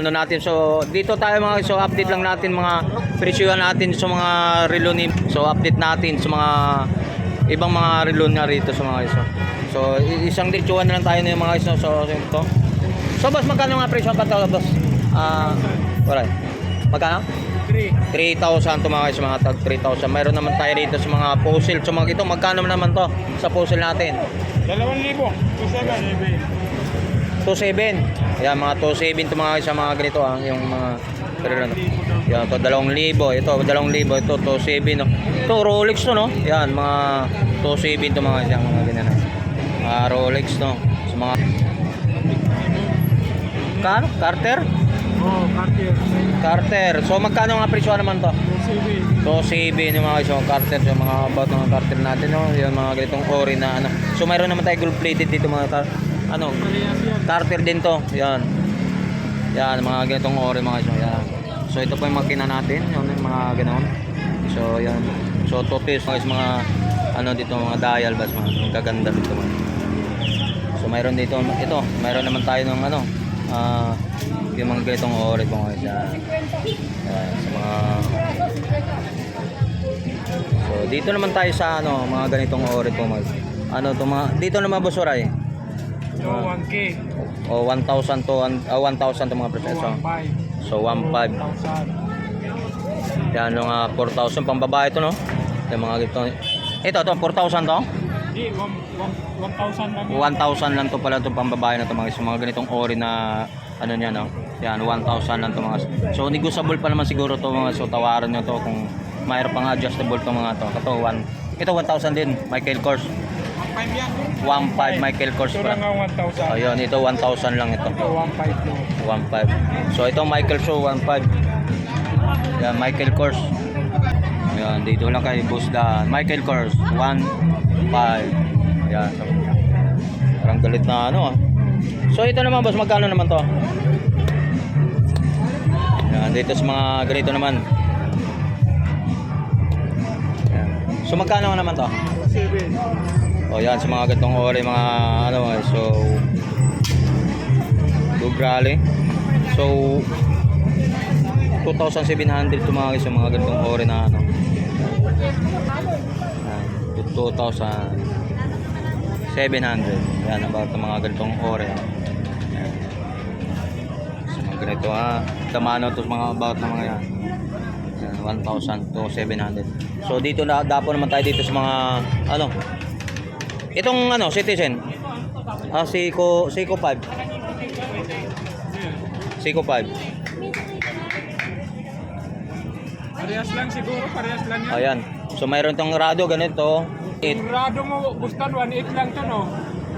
ano natin. So dito tayo mga so update lang natin mga presyuhan natin sa mga relo ni so update natin sa mga ibang mga relo na rito sa mga iso. So isang dirtsuhan na lang tayo ng mga iso so so ito. So boss magkano nga presyo pa to boss? Ah, wala. Magkano? 3. 3,000 to mga guys, mga tag 3,000. Mayroon naman tayo rito sa mga fossil. So mga ito, magkano naman to sa fossil natin? 2,000. 2,700. 2,700. Yan, mga 2,700 to mga guys, sa mga ganito ah. Yung mga, pero ano. Yan, to 2,000. Ito, 2,000. Ito, 2,700. No? Ito, Rolex to, no? Yan, mga 2,700 to mga yan, mga ganyan. ah. Mga Rolex, no? Sa mga... Kano? Carter? Oh, Cartier. Carter. So magkano nga presyo naman to? 2,700. So, CB yung mga isang carter, yung mga about ng carter natin, no? Yung mga ganitong ori na ano. So, mayroon naman tayo gold plated dito mga car ano, yan. carter din to. Yan. Yan, mga ganitong ori mga isang. Yan. So, ito po yung makina natin, yung mga ganoon. So, yan. So, to piece mga, mga ano dito mga dial bas mga magaganda dito mga. So, mayroon dito ito, mayroon naman tayo ng ano, ah yung mga ganitong ori po mga yan. Yan, sa mga So dito naman tayo sa ano, mga ganitong ori po mag. Ano to mga dito naman boss Oray. So, 1K. O 1,000 to one- ah, 1,000 to mga. 1,500. So 1,500. 1,000. Yan yung uh, 4,000 pang babae to no. Yung mga ganito. Ito to 4,000 to. Di, 1,000 lang. 1,000 lang to pala to pang babae na to mga, mga ganitong ori na ano niya no. Yan 1,000 lang to mga. So negotiable pa naman siguro to mga so tawaran niyo to kung mayroon pang adjustable to mga to. Ito 1 ito 1,000 din Michael Kors. 1,500 yan. 1,500 Michael Kors Ito pa. lang ang 1,000. Ayun, ito 1,000 lang ito. Ito, 1,500 mo. 1.5. So ito Michael Show 1.5. Yan Michael Kors. Yan dito lang kay Boss Dan. Michael Kors 1.5. Yan. So, parang galit na ano ah. So ito naman boss magkano naman to? Yan dito sa mga ganito naman. Yan. So magkano naman to? 7. O yan sa mga gantong ori mga ano eh, so Bug Rally. So 2,700 to mga yung mga gantong ori na ano. Yan, 2,700. Yan about mga gantong ori. Yan. So mga ganito ha. Tamano to mga about ng mga. Yan, 1,000 to 700. So dito na dapo naman tayo dito sa mga ano Itong ano, citizen. Ah, Seiko, Seiko 5. Seiko 5. Parehas lang siguro, parehas lang yan. Ayan. So mayroon tong Rado ganito. It. Yung rado mo, bustan, 1,800 lang to, no?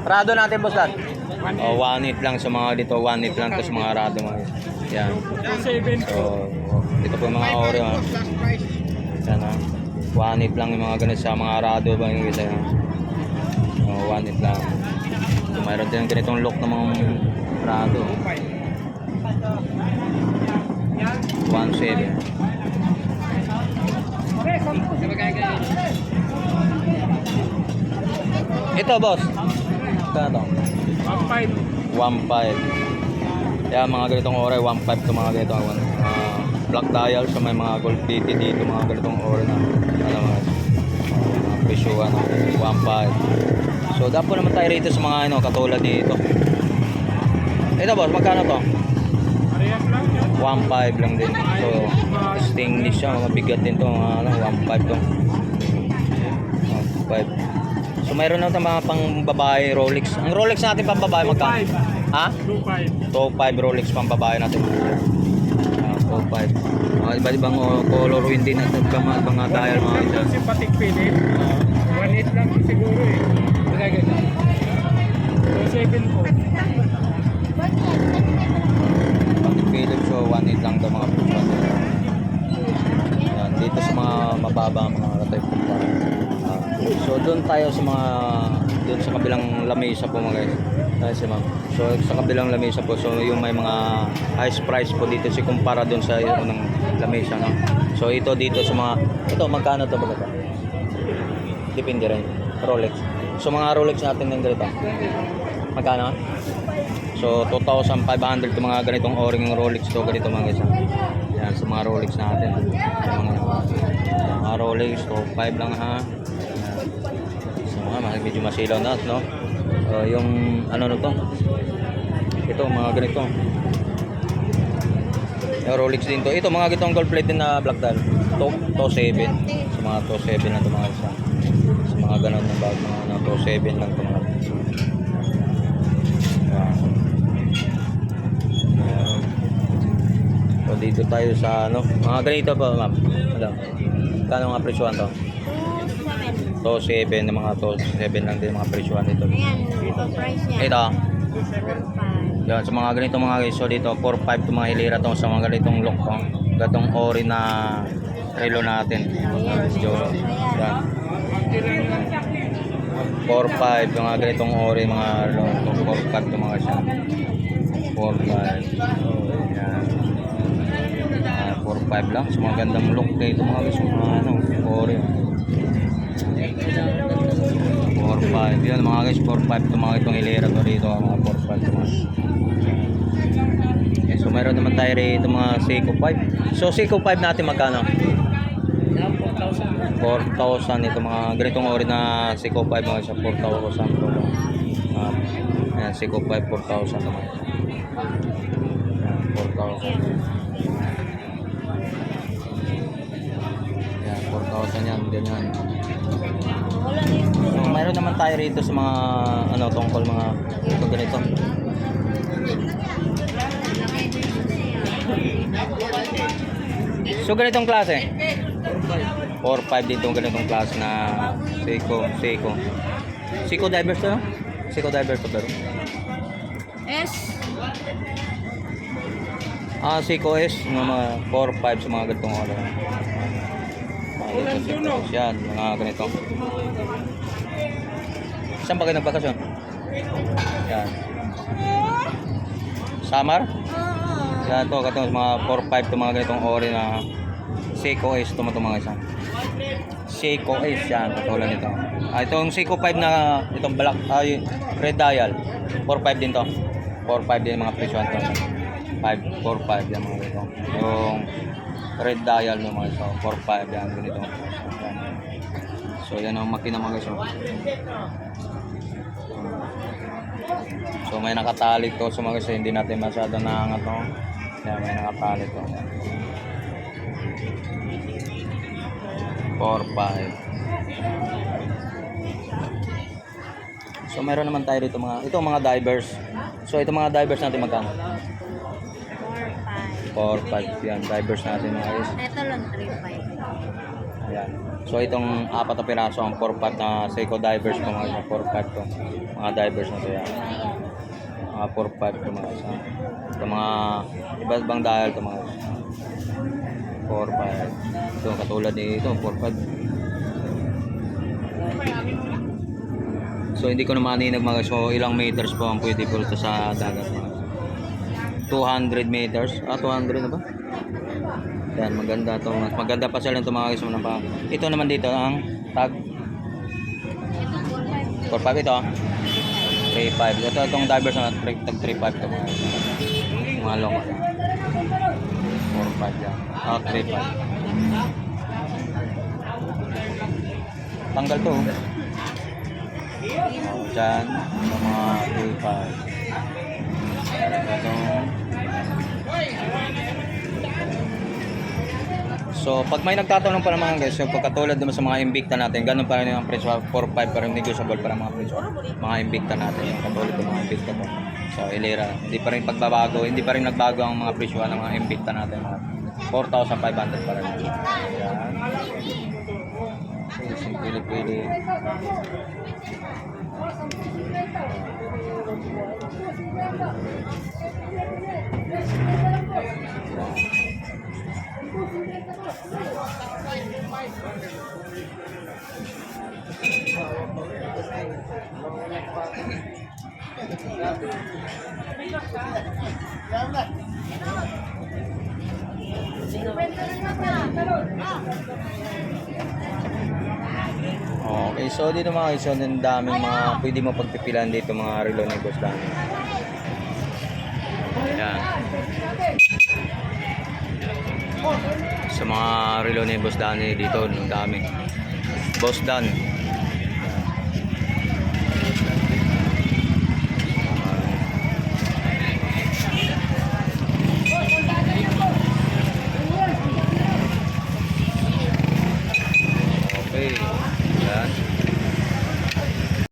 Rado natin boss dad. 1,800. Oh, 1 lang sa mga dito, 1 lang to sa mga Rado mga. Yan. 2,700 So, dito po yung mga ori ha. Yan ha. 1 lang yung mga ganito sa mga Rado ba yung isa ha. Oh, 1 lang. So, mayroon din ganitong look ng mga Rado. 1.7. Ito boss. Kano to? 1,500. 1.5. Kaya mga ganitong oras, 1.5 to mga ganito. Uh, black dial sa may mga gold plated dito, mga ganitong oras na ano mga mga presyo ano, 1.5. So dapo naman tayo rito sa mga ano, katulad dito. Ito boss, magkano to? Parehas lang yan. 1.5 lang din. So stainless siya, mabigat din to, mga ano, 1.5 to. 1.5. So mayroon na mga pang babae Rolex. Ang Rolex natin pang babae magkano? 2,500. Ha? 2,500. Top 5 Rolex pang babae natin. Uh, top 5. Mga iba-ibang uh, color wind din at mga, mga dial mga. Si Patik Philip. 1,800 lang siguro eh. Kaya ganyan. 2,700 po. Pag Philip so 1.8 lang to mga pupa. Yan, dito sa mga mababa mga ratay pupa. Ah, so doon tayo sa mga doon sa kabilang lamesa po mga guys. Tayo si ma'am. So sa kabilang lamesa po so yung may mga highest price po dito si kumpara doon sa unang lamesa no. So ito dito sa mga ito magkano to ba? Depende rin. Rolex. So mga Rolex natin ng ganito. Magkano? So 2,500 to mga ganitong o-ring Rolex to ganito mga ah. Yan sa mga Rolex natin. Yung mga, mga Rolex to 5 lang ha. So mga medyo masilaw na no. So, yung ano no to? Ito mga ganito. Yung Rolex din to. Ito mga gitong gold plate din na black dial. To, to 7. Sa mga to 7 na to mga isa. Sa mga ganun na bag mga to 7 lang. Yan. Yan. So dito tayo sa ano, mga ganito pa ma'am. Ano? Kano nga presyohan to? 2,700. To 7 na mga to 7 lang din mga presyohan dito. Ayan, ito price niya. Ito. 4,500. Yan, sa mga ganito mga guys, so dito 4-5 to mga hilira to sa mga ganitong look ko. Gatong ori na relo natin. Ayan, So, ayan. yan. 4-5 yung mga ganitong ori mga relo. 4-5 to mga siya. 4-5. So, yan. Ah, 4-5 lang. So, mga gandang look dito mga guys. Mga ano, ori. 4-5. Yan mga guys, 4-5 to mga itong hilera to dito. Mga 4-5 to mga. So mayroon naman tayo rito mga Seiko 5. So Seiko 5 natin magkano? Yan, 4,000. 4,000 ito mga ganitong ori na Seiko 5 mga siya 4,000 to. Uh, ayan, Seiko 5 4,000 naman. Ayan, 4,000. Ayan, 4,000 yan, ganyan. So, mayroon naman tayo rito sa mga ano tungkol mga ito ganito. So ganitong klase. 4-5 dito ganitong klase na Seiko, Seiko. Seiko divers to, no? Seiko divers to pero. S. Ah, Seiko S, mga 4-5 sa mga ganitong ano. Mga yan, mga ganito. Saan ba kayo nagbakasyon? Yan. Samar? Oo. Yan to, katong mga 4-5 to mga ganitong ori na Seiko S to mga isa. Seiko S yan, katulad nito. Ah, itong Seiko 5 na itong black ay red dial. 4-5 din to. 4-5 din mga presyon to. 5 4-5 yan mga ganito. Yung red dial ng mga ito, 4-5 yan ganito. So yan ang makina mga guys. oh. So may nakatali to sa mga guys, hindi natin masyado naangat to. Yan may nakatali to. 4-5 So meron naman tayo dito mga ito mga divers. So ito mga divers natin magkano? 4,500. 4-5 yan divers natin mga guys. Ito lang 3,500. Ayan. So itong apat na piraso ang 4-5 na Seiko divers ko mga 4-5 to. Mga divers na to yan. Mga 4-5 to mga isa. Ito mga iba't ibang dial to mga 4-5. Ito katulad ni ito 4-5. So hindi ko na maninag mga so ilang meters po ang pwede po ito sa dagat mga 200 meters. Ah 200 na ba? Yan, maganda to. Maganda pa sila ito mga guys. Mga pa. Ito naman dito ang tag Ito 4,500. 4.5 ito. 3.5. Ito itong divers na tag 3.5 to mga. Mga long. 4.5 yan. Ah, 3.5. Tanggal to. oh. Oh, dyan. Ito mga 3.5. Ito. So, pag may nagtatanong pa naman guys, yung pagkatulad naman sa mga Invicta natin, ganun pa rin yung presyo, 4-5 pa rin negotiable pa rin mga presyo. Mga Invicta natin, yung katulad ng mga Invicta to. So, Ilera, hindi pa rin pagbabago, hindi pa rin nagbago ang mga presyo ng mga Invicta natin. Mga 4,500 pa rin. Yan. So, pili-pili. Okay, so dito mga so ang daming mga pwede mo pagpipilan dito mga relo ni Boss Dani. Yan. Sa mga relo ni Boss Danny dito, ang dami. Boss Dan.